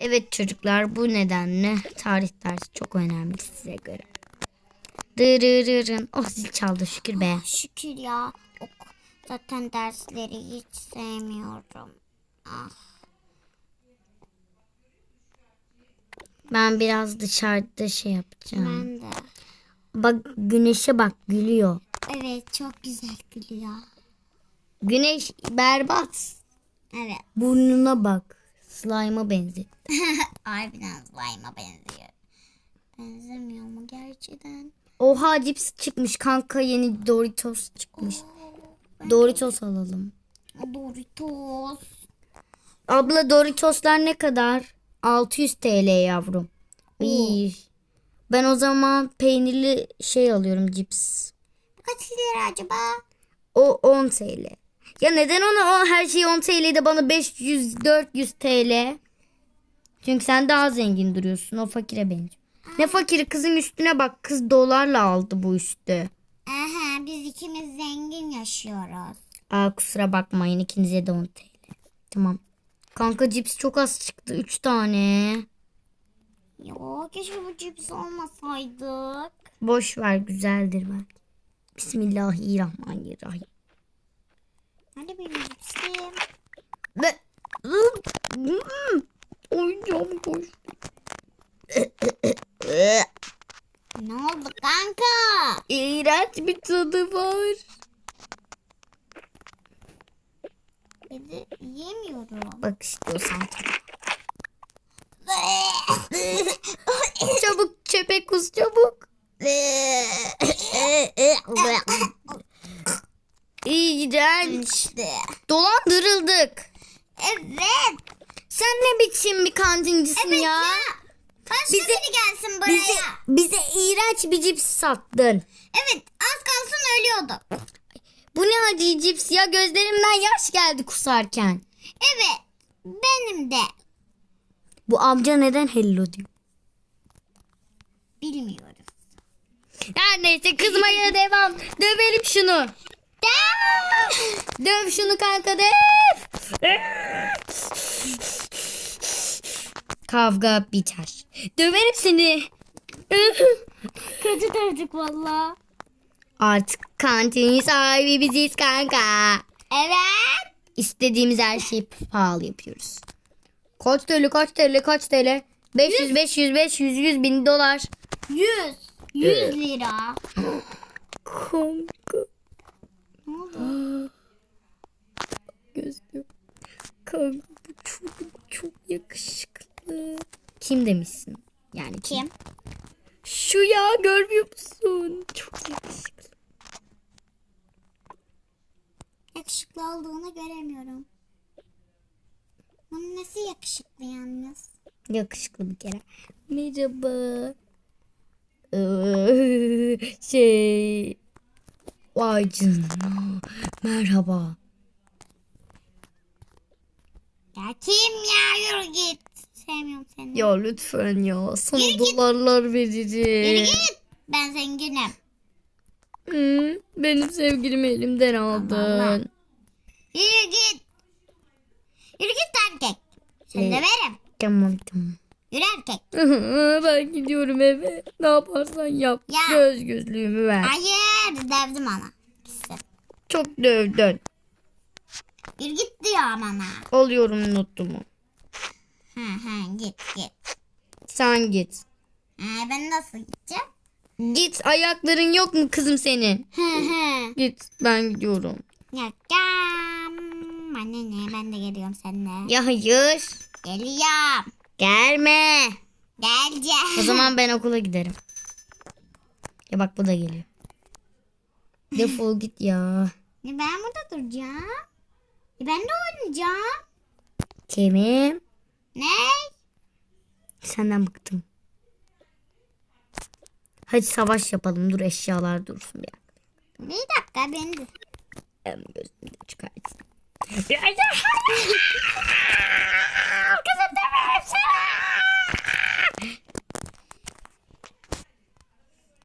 Evet çocuklar bu nedenle tarih dersi çok önemli size göre. Dırırırın. Oh zil çaldı şükür be. Şükür ya. Ok. Zaten dersleri hiç sevmiyorum. Ah. Ben biraz dışarıda şey yapacağım. Ben de. Bak güneşe bak gülüyor. Evet çok güzel gülüyor. Güneş berbat. Evet. Burnuna bak. Slime'a benzet. Harbiden slime'a benziyor. Benzemiyor mu gerçekten? Oha cips çıkmış kanka yeni Doritos çıkmış. Doritos alalım. Doritos. Abla Doritoslar ne kadar? 600 TL yavrum. İyi. Ben o zaman peynirli şey alıyorum cips. Kaç lira acaba? O 10 TL. Ya neden ona o her şey 10 TL'de bana 500 400 TL? Çünkü sen daha zengin duruyorsun. O fakire benziyor. Ne fakiri kızın üstüne bak. Kız dolarla aldı bu üstü. Aha biz ikimiz zengin yaşıyoruz. Aa kusura bakmayın ikinize de 10 TL. Tamam. Kanka cips çok az çıktı. 3 tane. Yo keşke bu cips olmasaydık. Boş ver güzeldir belki. Bismillahirrahmanirrahim. Hadi benim cipsim. Ve oyuncağım boş. Ne oldu kanka? İğrenç bir tadı var. Dedi yemiyorum. Bak işte o sanki. çabuk çöpe kus çabuk. İğrenç. İşte. Dolandırıldık. Evet. Sen ne biçim bir kantincisin Evet ya? ya. Başka Bize- biri gelsin buraya. Bize, bize iğrenç bir cips sattın. Evet az kalsın ölüyordu. Bu ne acı cips ya gözlerimden yaş geldi kusarken. Evet. Benim de. Bu amca neden hello diyor? Bilmiyoruz. Her neyse kızmaya devam. Dövelim şunu. Döv şunu kanka döv. Kavga biter. Döverim seni. Kötü dövdük valla. Artık kantinin sahibi biziz kanka. Evet. İstediğimiz her şeyi pahalı yapıyoruz. Kaç TL kaç TL kaç TL? 500 500 500 100 bin dolar. 100. 100 lira. Kanka. Oldu? Gözlüğüm. Kanka bu çocuk çok yakışıklı. Kim demişsin? Yani kim? Kim? Şu ya görmüyor musun? Çok yakışıklı. Yakışıklı olduğunu göremiyorum. Bunun nesi yakışıklı yalnız? Yakışıklı bir kere. Merhaba. Ee, şey. Vay canına. Merhaba. Ya kim ya yürü git. Sevmiyorum seni. Ya lütfen ya. Sana Yürü git. dolarlar Yürü veririm. git. Ben zenginim. Hı, benim sevgilimi elimden aldın. Allah. Yürü git. Yürü git erkek. Seni Evet. döverim. Tamam tamam. Yürü erkek. ben gidiyorum eve. Ne yaparsan yap. Ya. Göz gözlüğümü ver. Hayır dövdüm ona. Çok dövdün. Yürü git diyor bana. Alıyorum notumu. Hı hı git git. Sen git. Ee, ben nasıl gideceğim? Git ayakların yok mu kızım senin? Hı hı. Git ben gidiyorum. Yakam. Anne ne ben de geliyorum seninle. Ya hayır. Geliyorum. Gelme. Geleceğim. O zaman ben okula giderim. Ya bak bu da geliyor. Defol git ya. E, Ben burada duracağım. E, Ben de oynayacağım. Kimim? Ne? Senden bıktım. Hadi savaş yapalım. Dur eşyalar dursun bir. Bir dakika ben de. Gözümü de çıkartsın.